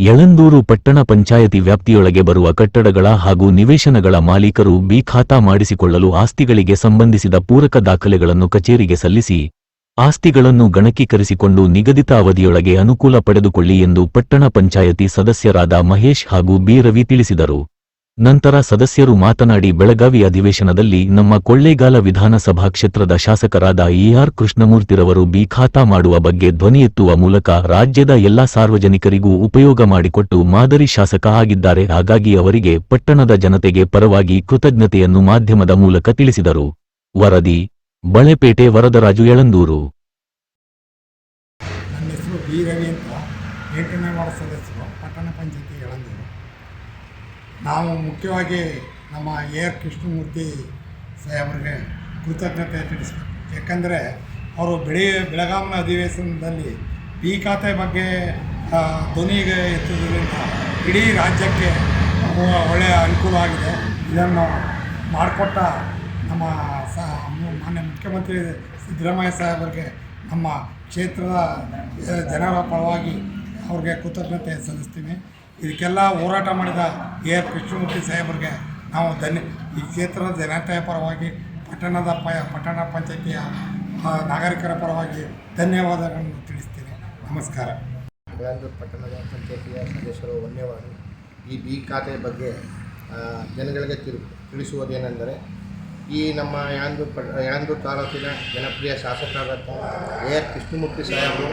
ಯಳಂದೂರು ಪಟ್ಟಣ ಪಂಚಾಯತಿ ವ್ಯಾಪ್ತಿಯೊಳಗೆ ಬರುವ ಕಟ್ಟಡಗಳ ಹಾಗೂ ನಿವೇಶನಗಳ ಮಾಲೀಕರು ಬಿ ಖಾತಾ ಮಾಡಿಸಿಕೊಳ್ಳಲು ಆಸ್ತಿಗಳಿಗೆ ಸಂಬಂಧಿಸಿದ ಪೂರಕ ದಾಖಲೆಗಳನ್ನು ಕಚೇರಿಗೆ ಸಲ್ಲಿಸಿ, ಆಸ್ತಿಗಳನ್ನು ಗಣಕೀಕರಿಸಿಕೊಂಡು ನಿಗದಿತ ಅವಧಿಯೊಳಗೆ ಅನುಕೂಲ ಪಡೆದುಕೊಳ್ಳಿ ಎಂದು ಪಟ್ಟಣ ಪಂಚಾಯತಿ ಸದಸ್ಯರಾದ ಮಹೇಶ್ ಹಾಗೂ ಬಿ ರವಿ ತಿಳಿಸಿದರು. ನಂತರ ಸದಸ್ಯರು ಮಾತನಾಡಿ, ಬೆಳಗಾವಿ ಅಧಿವೇಶನದಲ್ಲಿ ನಮ್ಮ ಕೊಳ್ಳೇಗಾಲ ವಿಧಾನಸಭಾ ಕ್ಷೇತ್ರದ ಶಾಸಕರಾದ ಎಆರ್ ಕೃಷ್ಣಮೂರ್ತಿರವರು ಬಿ ಖಾತಾ ಮಾಡುವ ಬಗ್ಗೆ ಧ್ವನಿ ಎತ್ತುವ ಮೂಲಕ ರಾಜ್ಯದ ಎಲ್ಲಾ ಸಾರ್ವಜನಿಕರಿಗೂ ಉಪಯೋಗ ಮಾಡಿಕೊಟ್ಟು ಮಾದರಿ ಶಾಸಕ ಆಗಿದ್ದಾರೆ. ಹಾಗಾಗಿ ಅವರಿಗೆ ಪಟ್ಟಣದ ಜನತೆಗೆ ಪರವಾಗಿ ಕೃತಜ್ಞತೆಯನ್ನು ಮಾಧ್ಯಮದ ಮೂಲಕ ತಿಳಿಸಿದರು. ವರದಿ, ಬಳೆಪೇಟೆ, ವರದರಾಜು, ಯಳಂದೂರು. ಪಟ್ಟಣ ಪಂಚಾಯತಿ ನಾವು ಮುಖ್ಯವಾಗಿ ನಮ್ಮ ಎ ಆರ್ ಕೃಷ್ಣಮೂರ್ತಿ ಸಾಹೇಬರಿಗೆ ಕೃತಜ್ಞತೆ ತಿಳಿಸ್ಬೇಕು. ಯಾಕಂದರೆ ಅವರು ಬೆಳೆ, ಬೆಳಗಾವಿನ ಅಧಿವೇಶನದಲ್ಲಿ ಈ ಖಾತೆ ಬಗ್ಗೆ ಧ್ವನಿಗೆ ಎತ್ತುವುದರಿಂದ ಇಡೀ ರಾಜ್ಯಕ್ಕೆ ಒಳ್ಳೆಯ ಅನುಕೂಲ ಆಗಿದೆ. ಇದನ್ನು ಮಾಡಿಕೊಟ್ಟ ನಮ್ಮ ಸ, ಮಾನ್ಯ ಮುಖ್ಯಮಂತ್ರಿ ಸಿದ್ದರಾಮಯ್ಯ ಸಾಹೇಬರಿಗೆ ನಮ್ಮ ಕ್ಷೇತ್ರದ ಜನರ ಪರವಾಗಿ ಅವ್ರಿಗೆ ಕೃತಜ್ಞತೆ ಸಲ್ಲಿಸ್ತೀನಿ. ಇದಕ್ಕೆಲ್ಲ ಹೋರಾಟ ಮಾಡಿದ ಎ ಆರ್ ಕೃಷ್ಣಮೂರ್ತಿ ಸಾಹೇಬರಿಗೆ ನಾವು ಧನ್ಯ, ಈ ಕ್ಷೇತ್ರದ ಜನತೆಯ ಪರವಾಗಿ, ಪಟ್ಟಣದ ಪ, ಪಟ್ಟಣ ಪಂಚಾಯತಿಯ ನಾಗರಿಕರ ಪರವಾಗಿ ಧನ್ಯವಾದಗಳನ್ನು ತಿಳಿಸ್ತೀನಿ. ನಮಸ್ಕಾರ. ಬೆಳಂದೂರು ಪಟ್ಟಣದ ಪಂಚಾಯತಿಯ ಸದಸ್ಯರು ಧನ್ಯವಾದ ಈ ಬಿ ಖಾತೆ ಬಗ್ಗೆ ಜನಗಳಿಗೆ ತಿಳಿ ತಿಳಿಸುವುದೇನೆಂದರೆ, ಈ ನಮ್ಮ ಯಾಂದೂರು ಪಟ್ ಯಾಂದೂರು ತಾಲೂಕಿನ ಜನಪ್ರಿಯ ಶಾಸಕರಾದಂಥ ಎ ಆರ್ ಕೃಷ್ಣಮೂರ್ತಿ ಸಾಹೇಬರು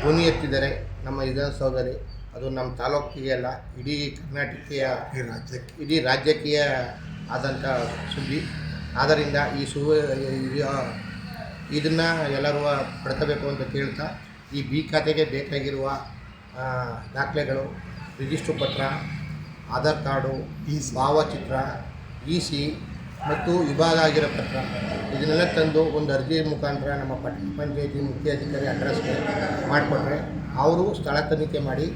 ಧ್ವನಿ ಎತ್ತಿದ್ದಾರೆ ನಮ್ಮ ವಿಧಾನಸೌಧದಲ್ಲಿ ಅದು ನಮ್ಮ ತಾಲೂಕಿಗೆ ಅಲ್ಲ ಇಡೀ ಕರ್ನಾಟಕೀಯ ಈ ರಾಜ್ಯಕ್ಕೆ. ಇಡೀ ರಾಜಕೀಯ ಆದಂಥ ಸುದ್ದಿ. ಆದ್ದರಿಂದ ಈ ಸು ಇದನ್ನು ಎಲ್ಲರೂ ಪಡ್ಕೋಬೇಕು ಅಂತ ಕೇಳ್ತಾ ಈ ಬಿ ಖಾತೆಗೆ ಬೇಕಾಗಿರುವ ದಾಖಲೆಗಳು ರಿಜಿಸ್ಟ್ರ್ ಪತ್ರ ಆಧಾರ್ ಕಾರ್ಡು ಈ ಭಾವಚಿತ್ರ ಇ ಸಿ ಮತ್ತು ವಿಭಾಗ ಆಗಿರೋ ಪತ್ರ. ಇದನ್ನೆಲ್ಲ ತಂದು ಒಂದು ಅರ್ಜಿ ಮುಖಾಂತರ ನಮ್ಮ ಪಂಚಾಯತಿ ಮುಖ್ಯ ಅಧಿಕಾರಿ ಅಡ್ರೆಸ್ಗೆ ಮಾಡಿಕೊಟ್ರೆ ಅವರು ಸ್ಥಳ ತನಿಖೆ ಮಾಡಿ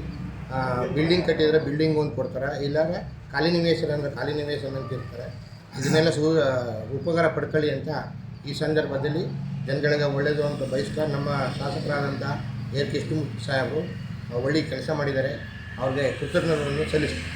ಬಿಲ್ಡಿಂಗ್ ಕಟ್ಟಿದರೆ ಬಿಲ್ಡಿಂಗ್ ಒಂದು ಕೊಡ್ತಾರೆ. ಇಲ್ಲಾಂದರೆ ಖಾಲಿ ನಿವೇಶನ ಅಂದರೆ ಖಾಲಿ ನಿವೇಶನ ಅಂತ ಇರ್ತಾರೆ. ಇದನ್ನೆಲ್ಲ ಸು ಉಪಕಾರ ಪಡ್ಕೊಳ್ಳಿ ಅಂತ ಈ ಸಂದರ್ಭದಲ್ಲಿ ಜನಗಳಿಗೆ ಒಳ್ಳೆಯದು ಅಂತ ಬಯಸ್ತಾ ನಮ್ಮ ಶಾಸಕರಾದಂಥ ಎ ಕೃಷ್ಣಮೂರ್ತಿ ಸಾಹೇಬರು ಒಳ್ಳೆಯ ಕೆಲಸ ಮಾಡಿದ್ದಾರೆ. ಅವ್ರಿಗೆ ಕೃತಜ್ಞತೆಯನ್ನು ಸಲ್ಲಿಸ್ತೀನಿ.